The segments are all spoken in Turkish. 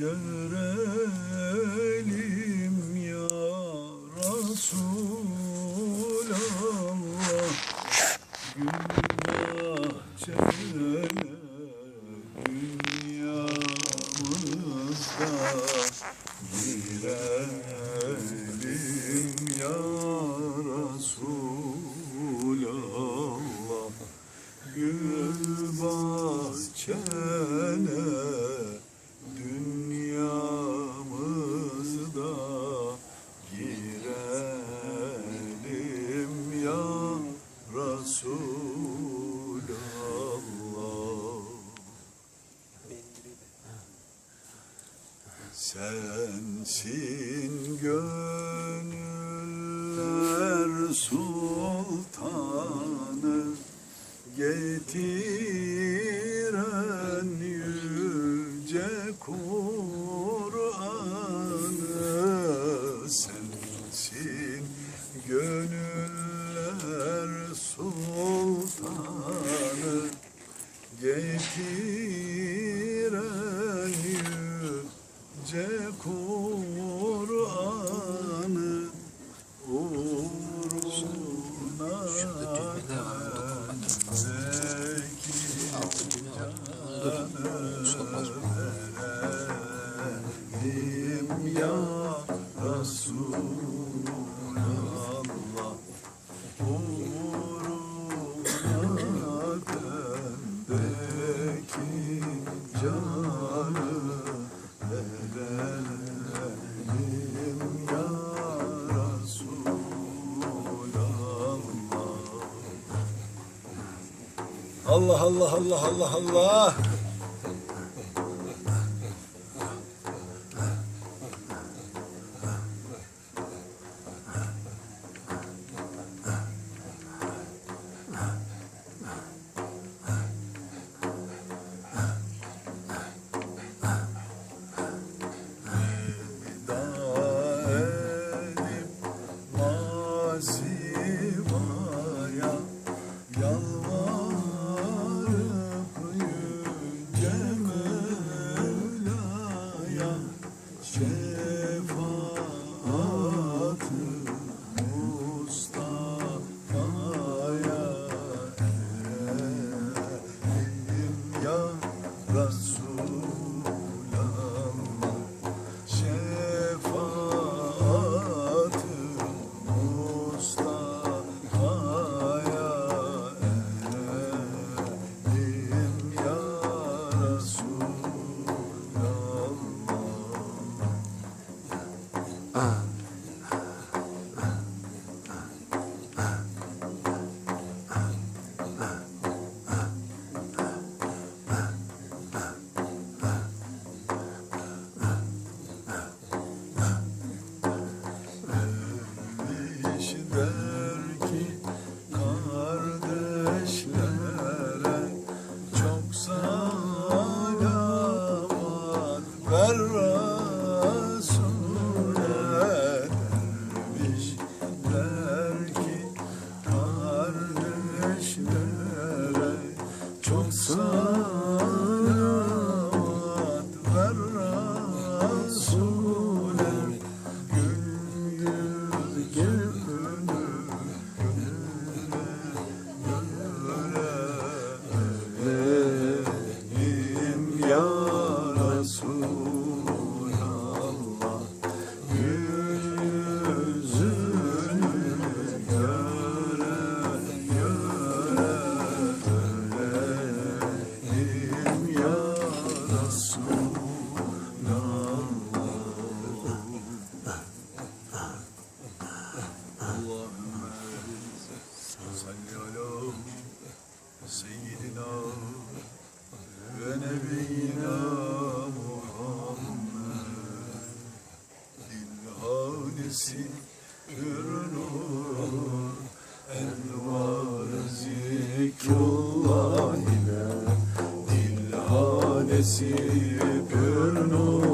görelim ya Resulallah. Günah çekene dünyamızda Girelim ya Resulallah. Gül bahçe yüce kul. Geldim ya Resulallah. Uğruna bendeki canı verelim ya Resulallah. Allah Allah Allah Allah Allah. sun. Burnu.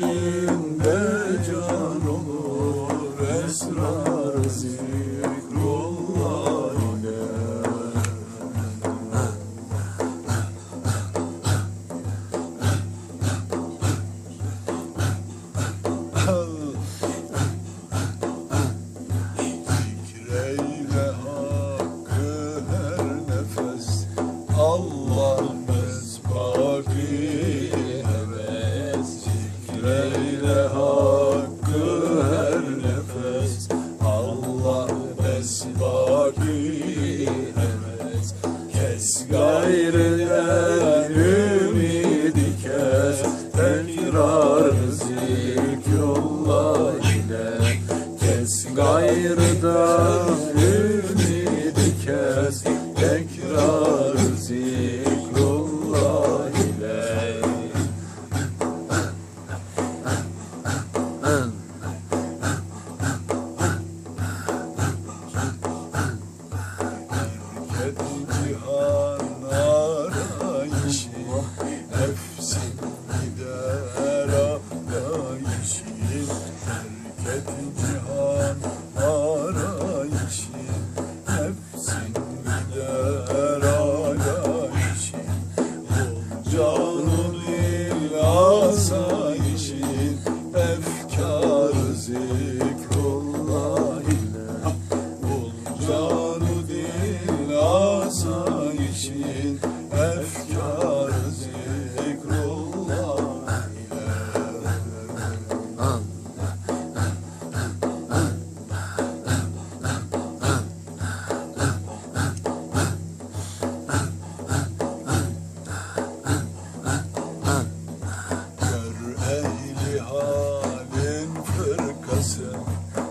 you.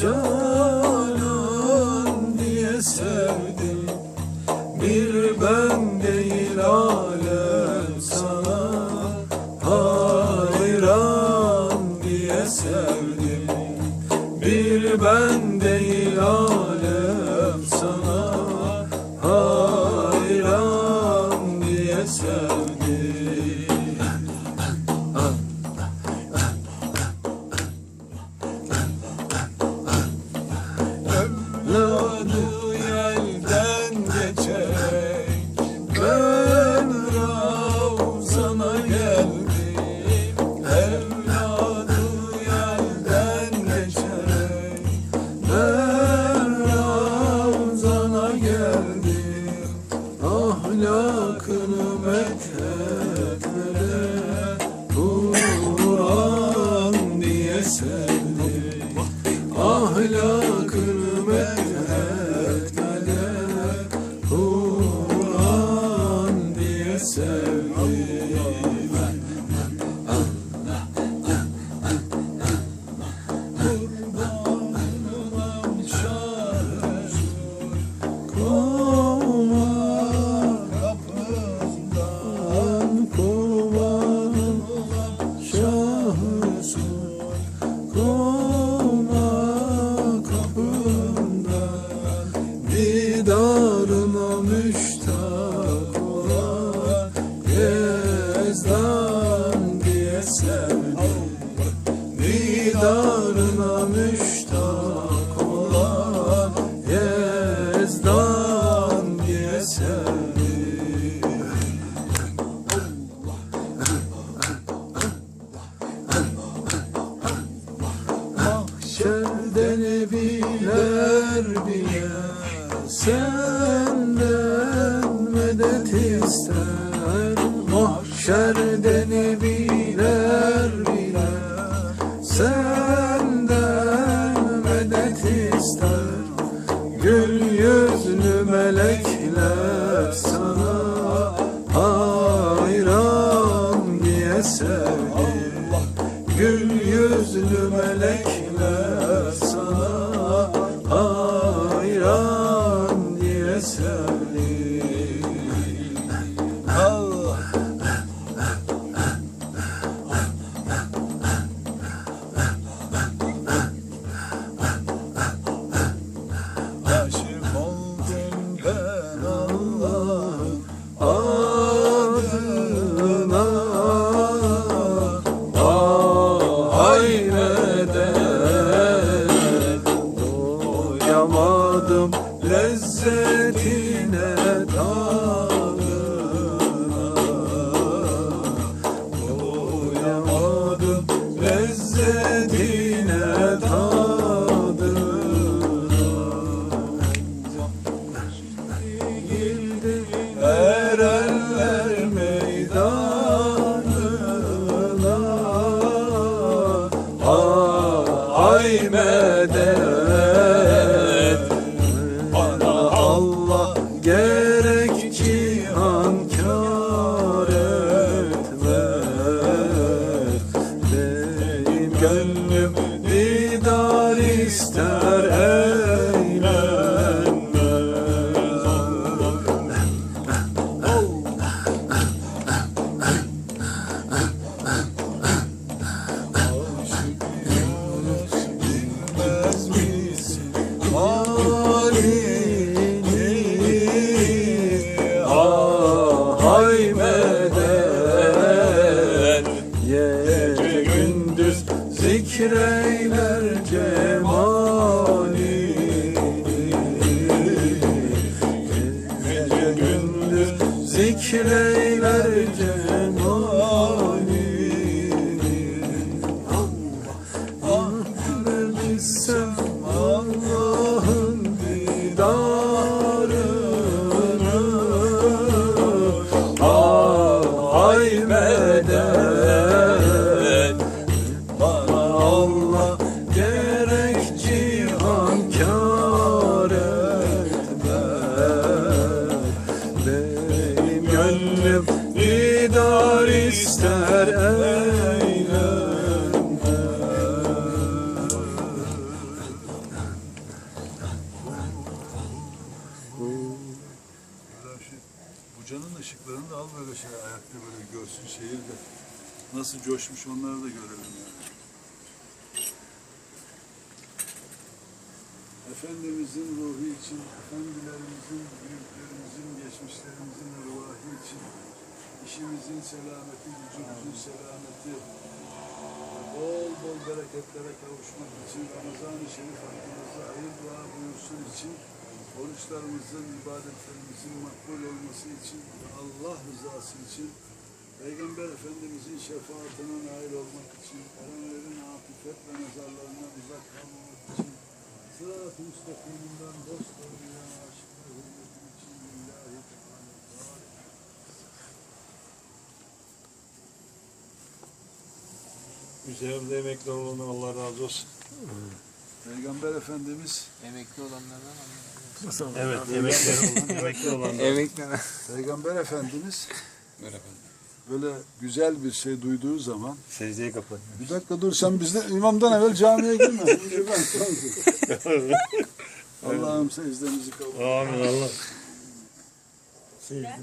Canan diye Who Mahşerde nebiler bile. Senden medet ister. Gül yüzlü melekler sana hayran diye sevdi Gül yüzlü melekler lezzetine ister eğlenmez 去了。İster canın ışıklarını da al böyle şey ayakta böyle görsün şehirde. Nasıl coşmuş onları da görelim yani. Efendimizin ruhu için, efendilerimizin, büyüklerimizin, geçmişlerimizin ruhu işimizin selameti, gücümüzün selameti, bol bol bereketlere kavuşmak için, Ramazan-ı Şerif hakkımızda hayır dua buyursun için, oruçlarımızın, ibadetlerimizin makbul olması için, Allah rızası için, Peygamber Efendimizin şefaatine nail olmak için, erenlerin afifet ve nazarlarından uzak kalmamak için, sırat-ı müstakiminden dost olmayan aşkına Üzerinde emekli olan Allah razı olsun. Peygamber Efendimiz Emekli olanlardan Evet emekli olan emekli olan. Emekli Peygamber Efendimiz Merhaba. böyle güzel bir şey duyduğu zaman Secdeyi kapat. bir dakika dur sen bizde imamdan evvel camiye girme. Önce ben sonra. Allah'ım secdemizi kabul. Amin Allah. Allah.